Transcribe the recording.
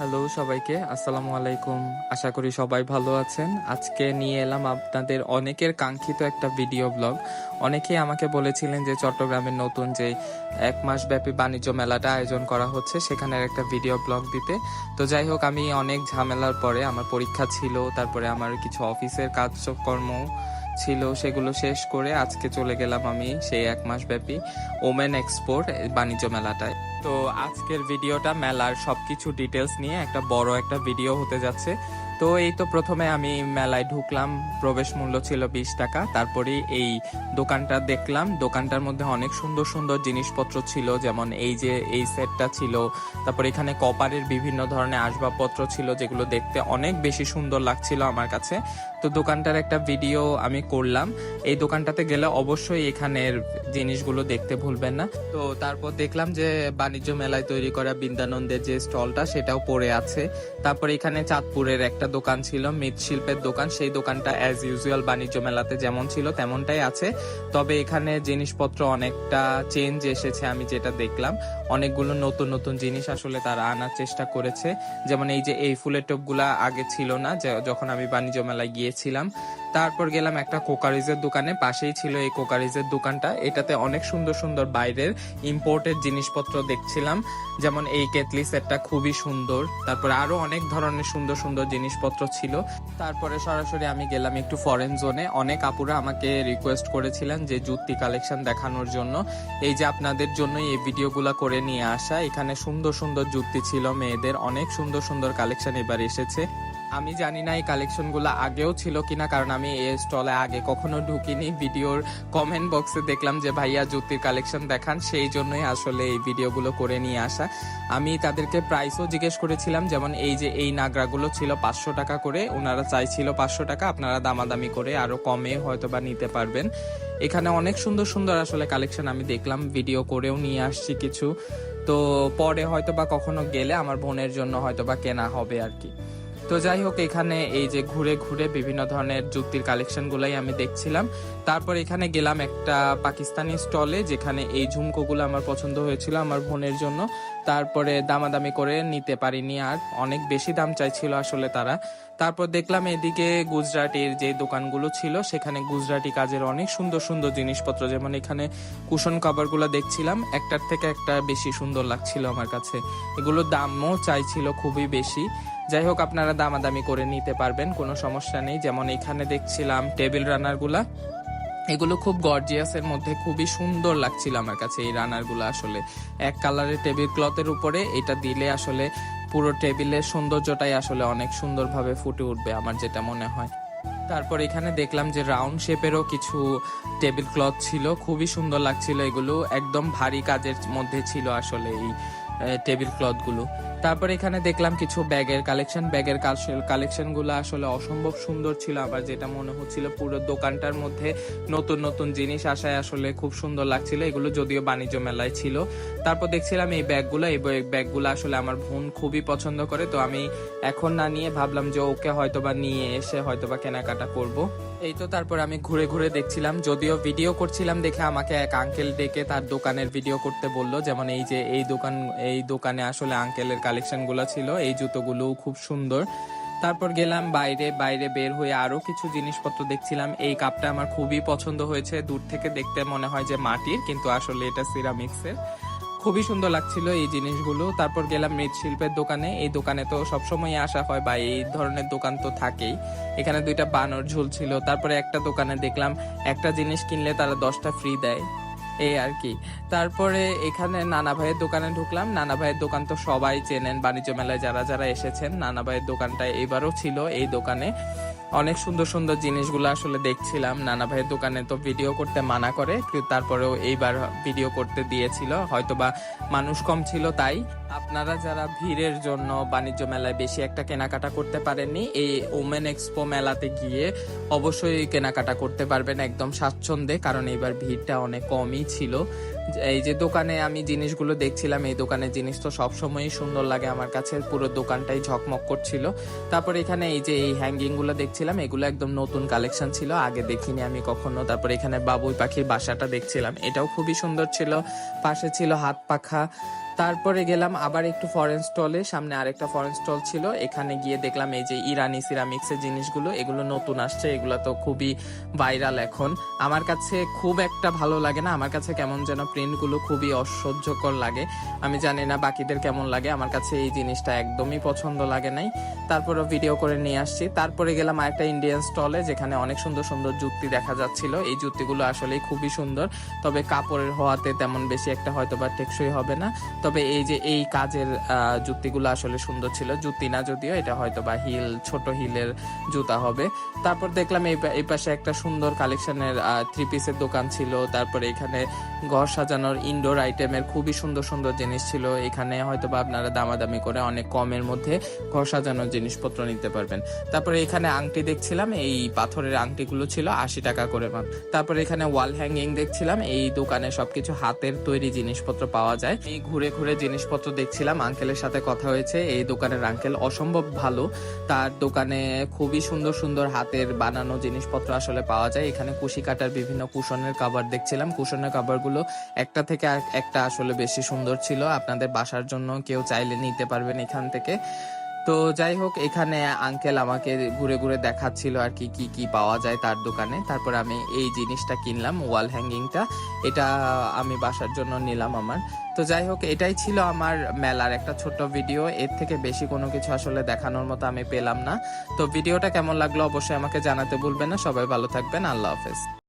Hello সবাইকে। আসসালামু আলাইকুম। আশা করি সবাই ভালো আছেন। আজকে নিয়ে এলাম আপনাদের অনেকের কাঙ্ক্ষিত একটা ভিডিও ব্লগ। অনেকেই আমাকে বলেছিলেন যে চট্টগ্রামের নতুন যে এক মাস ব্যাপী বাণিজ্য মেলাটা আয়োজন করা হচ্ছে, সেখানের একটা ভিডিও ব্লগ দিতে। তো যাই হোক, আমি অনেক ঝামেলার পরে, আমার পরীক্ষা ছিল, তারপরে আমার কিছু অফিসের কাজকর্ম ছিল, সেগুলো শেষ করে আজকে চলে গেলাম আমি সেই এক মাস ব্যাপী ওমেন এক্সপোর্ট বাণিজ্য মেলাটায়। তো আজকের ভিডিওটা মেলার সবকিছু ডিটেলস নিয়ে একটা বড় একটা ভিডিও হতে যাচ্ছে। তো এই তো প্রথমে আমি মেলায় ঢুকলাম, প্রবেশ মূল্য ছিল বিশ টাকা। তারপরে এই দোকানটা দেখলাম, দোকানটার মধ্যে অনেক সুন্দর সুন্দর জিনিসপত্র ছিল, যেমন এই যে এই সেটটা ছিল। তারপর এখানে কপারের বিভিন্ন ধরনের আসবাবপত্র ছিল, যেগুলো দেখতে অনেক বেশি সুন্দর লাগছিল আমার কাছে। তো দোকানটার একটা ভিডিও আমি করলাম। এই দোকানটাতে গেলে অবশ্যই এখানের জিনিসগুলো দেখতে ভুলবেন না। তো তারপর দেখলাম যে বাণিজ্য মেলায় তৈরি করা বৃন্দানন্দের যে স্টলটা, সেটাও পড়ে আছে। তারপর এখানে চাঁদপুরের একটা দোকান ছিল, মৃৎশিল্পের দোকান। সেই দোকানটা অ্যাজ ইউজুয়াল বাণিজ্য মেলাতে যেমন ছিল, তেমনটাই আছে। তবে এখানে জিনিসপত্র অনেকটা চেঞ্জ এসেছে, আমি যেটা দেখলাম। অনেকগুলো নতুন নতুন জিনিস আসলে তারা আনার চেষ্টা করেছে। যেমন এই যে এই ফুলের টোপগুলা আগে ছিল না যখন আমি বাণিজ্য মেলায় গিয়েছিলাম, তারপর গেলাম একটা কোকারিজের দোকানে, পাশেই ছিল এই কোকারিজের দোকানটা। এটাতে অনেক সুন্দর সুন্দর বাইরের ইম্পোর্টেড জিনিসপত্র দেখছিলাম, যেমন এই কেটলি সেটটা খুবই সুন্দর। তারপরে আরও অনেক ধরনের সুন্দর সুন্দর জিনিসপত্র ছিল। তারপরে সরাসরি আমি গেলাম একটু ফরেন জোনে অনেক আপুরা আমাকে রিকোয়েস্ট করেছিলেন যে জুতি কালেকশন দেখানোর জন্য। এই যে আপনাদের জন্যই এই ভিডিওগুলো করে নিয়ে আসা। এখানে সুন্দর সুন্দর যুক্তি ছিল মেয়েদের। অনেক সুন্দর সুন্দর কালেকশন এবার এসেছে। আমি জানি না এই কালেকশনগুলো আগেও ছিল কিনা, কারণ আমি এই স্টলে আগে কখনো ঢুকিনি। ভিডিওর কমেন্ট বক্সে দেখলাম যে ভাইয়া জুতির কালেকশন দেখান, সেই জন্যই আসলে এই ভিডিওগুলো করে নিয়ে আসা। আমি তাদেরকে প্রাইসও জিজ্ঞেস করেছিলাম, যেমন এই যে এই নাগরাগুলো ছিল পাঁচশো টাকা করে, ওনারা চাইছিল পাঁচশো টাকা, আপনারা দামাদামি করে আরও কমে হয়তো বা নিতে পারবেন। এখানে অনেক সুন্দর সুন্দর আসলে কালেকশন আমি দেখলাম ভিডিও করেও নিয়ে আসছি কিছু। তো পরে হয়তো বা কখনো গেলে আমার বোনের জন্য হয়তো বা কেনা হবে আর কি। তো যাই হোক এখানে এই যে ঘুরে ঘুরে বিভিন্ন ধরনের যুক্তির কালেকশন গুলাই আমি দেখছিলাম। তারপর এখানে গেলাম একটা পাকিস্তানি স্টলে যেখানে এই ঝুমকোগুলো আমার পছন্দ হয়েছিল আমার বোনের জন্য। তারপরে দামাদামি করে নিতে পারিনি আর, অনেক বেশি দাম চাইছিল আসলে তারা। তারপর দেখলাম এদিকে গুজরাটির যে দোকানগুলো ছিল, সেখানে গুজরাটি কাজের অনেক সুন্দর সুন্দর জিনিসপত্র, যেমন এখানে কুশন কাভারগুলো দেখছিলাম, একটার থেকে একটা বেশি সুন্দর লাগছিল আমার কাছে। এগুলোর দামও চাইছিল খুবই বেশি। যাই হোক আপনারা দামাদামি করে নিতে পারবেন, কোনো সমস্যা নেই। যেমন এখানে দেখছিলাম টেবিল রানারগুলা, এগুলো খুব গর্জিয়াসের মধ্যে খুবই সুন্দর লাগছিল আমার কাছে এই রানারগুলো আসলে। এক কালারের টেবিল ক্লথের উপরে, এটা দিলে আসলে পুরো টেবিলের সৌন্দর্যটাই আসলে অনেক সুন্দরভাবে ফুটে উঠবে আমার যেটা মনে হয়। তারপর এখানে দেখলাম যে রাউন্ড শেপেরও কিছু টেবিল ক্লথ ছিল, খুবই সুন্দর লাগছিল এগুলো, একদম ভারী কাজের মধ্যে ছিল আসলে এই টেবিল ক্লথগুলো। তারপর এখানে দেখলাম কিছু ব্যাগের কালেকশন ব্যাগের কালেকশনগুলো আসলে অসম্ভব সুন্দর ছিল আবার যেটা মনে হচ্ছিল পুরো দোকানটার মধ্যে নতুন নতুন জিনিস আসায় আসলে খুব সুন্দর লাগছিল। এগুলো যদিও বাণিজ্য মেলায় ছিল। তারপর দেখছিলাম এই ব্যাগগুলো এই ব্যাগগুলো আসলে আমার বোন খুবই পছন্দ করে। তো আমি এখন না নিয়ে ভাবলাম যে ওকে হয়তোবা নিয়ে এসে হয়তোবা কেনাকাটা করব। এই তো তারপর আমি ঘুরে ঘুরে দেখছিলাম, যদিও ভিডিও করছিলাম দেখে আমাকে এক আঙ্কেল ডেকে তার দোকানের ভিডিও করতে বলল, যেমন এই যে এই দোকান, এই দোকানে আসলে আঙ্কেলের কালেকশনগুলো ছিল, এই জুতোগুলোও খুব সুন্দর। তারপর গেলাম বাইরে বাইরে বের হয়ে আরও কিছু জিনিসপত্র দেখছিলাম, এই কাপটা আমার খুবই পছন্দ হয়েছে, দূর থেকে দেখতে মনে হয় যে মাটির, কিন্তু আসলে এটা সিরামিক্সের খুবই সুন্দর লাগছিল এই জিনিসগুলো। তারপর গেলাম মৃৎশিল্পের দোকানে। এই দোকানে তো সবসময় আসা হয় বা এই ধরনের দোকান তো থাকেই। এখানে দুইটা বানর ঝুলছিল। তারপরে একটা দোকানে দেখলাম একটা জিনিস কিনলে তারা দশটা ফ্রি দেয়। এই আর কি। তারপরে এখানে নানা ভাইয়ের দোকানে ঢুকলাম। নানা ভাইয়ের দোকান তো সবাই চেনেন। বাণিজ্য মেলায় যারা যারা এসেছেন, নানা ভাইয়ের দোকানটা এবারও ছিল এই দোকানে। অনেক সুন্দর সুন্দর জিনিসগুলো আসলে দেখছিলাম। নানা ভাইয়ের দোকানে তো ভিডিও করতে মানা করে তারপরেও এইবার ভিডিও করতে দিয়েছিল। হয়তোবা মানুষ কম ছিল তাই। আপনারা যারা ভিড়ের জন্য বাণিজ্য মেলায় বেশি একটা কেনাকাটা করতে পারেননি, এই ওমেন এক্সপো মেলাতে গিয়ে অবশ্যই কেনাকাটা করতে পারবেন একদম স্বাচ্ছন্দ্যে, কারণ এইবার ভিড়টা অনেক কমই ছিল। এই যে দোকানে আমি জিনিসগুলো দেখছিলাম, এই দোকানের জিনিস তো সবসময়ই সুন্দর লাগে আমার কাছে। পুরো দোকানটাই ঝকমক করছিল। তারপর এখানে এই যে এই হ্যাঙ্গিংগুলো দেখছিলাম, এগুলো একদম নতুন কালেকশন ছিল, আগে দেখিনি আমি কখনো। তারপর এখানে বাবুই পাখির বাসাটা দেখছিলাম, এটাও খুবই সুন্দর ছিল। পাশে ছিল হাত পাখা। তারপরে গেলাম আবার একটু ফরেন স্টলে সামনে আরেকটা ফরেন স্টল ছিল। এখানে গিয়ে দেখলাম এই যে ইরানি সিরামিক্সের জিনিসগুলো, এগুলো নতুন আসছে। এগুলো তো খুবই ভাইরাল এখন। আমার কাছে খুব একটা ভালো লাগে না। আমার কাছে কেমন যেন প্রিন্টগুলো খুবই অসহ্যকর লাগে। আমি জানি না বাকিদের কেমন লাগে। আমার কাছে এই জিনিসটা একদমই পছন্দ লাগে নাই। তারপরে ভিডিও করে নিয়ে আসছি। তারপরে গেলাম আরেকটা ইন্ডিয়ান স্টলে যেখানে অনেক সুন্দর সুন্দর জুতি দেখা যাচ্ছিল। এই জুতিগুলো আসলেই খুবই সুন্দর। তবে কাপড়ের হওয়াতে তেমন বেশি একটা হয়তো বা টেকসই হবে না। তবে এই যে এই কাজের জুতিগুলো আসলে সুন্দর ছিল। জুতি না যদিও, এটা হয়তো বা হিল, ছোট হিলের জুতা হবে। তারপর দেখলাম এই পাশে একটা সুন্দর কালেকশনের থ্রি পিসের দোকান ছিল। তারপরে এখানে ঘর সাজানোর ইনডোর আইটেমের খুবই সুন্দর সুন্দর জিনিস ছিল। এখানে হয়তো বা আপনারা দামাদামি করে অনেক কমের মধ্যে ঘর সাজানোর জিনিসপত্র নিতে পারবেন। তারপরে এখানে আংটি দেখছিলাম, এই পাথরের আংটিগুলো ছিল, আশি টাকা করে মাত্র তারপরে এখানে ওয়াল হ্যাঙ্গিং দেখছিলাম, এই দোকানে সবকিছু হাতের তৈরি জিনিসপত্র পাওয়া যায়। এই ঘুরে ঘুরে জিনিসপত্র দেখছিলাম। আঙ্কেলের সাথে কথা হয়েছে, এই দোকানের আঙ্কেল অসম্ভব ভালো। তার দোকানে খুবই সুন্দর সুন্দর হাতের বানানো জিনিসপত্র আসলে পাওয়া যায়। এখানে কুশি কাটার বিভিন্ন কুশনের কাবার দেখছিলাম। কুশনের কাভারগুলো একটা থেকে একটা আসলে বেশি সুন্দর ছিল। আপনাদের বাসার জন্য কেউ চাইলে নিতে পারবেন এখান থেকে। তো যাই হোক, এখানে আঙ্কেল আমাকে ঘুরে ঘুরে দেখাচ্ছিল আর কি কি কি পাওয়া যায় তার দোকানে। তারপর আমি এই জিনিসটা কিনলাম ওয়াল হ্যাঙ্গিংটা এটা আমি বাসার জন্য নিলাম আমার। তো যাই হোক, এটাই ছিল আমার মেলার একটা ছোট্ট ভিডিও এর থেকে বেশি কোনো কিছু আসলে দেখানোর মতো আমি পেলাম না। তো ভিডিওটা কেমন লাগল অবশ্যই আমাকে জানাতে ভুলবেন না। সবাই ভালো থাকবেন। আল্লাহ হাফেজ।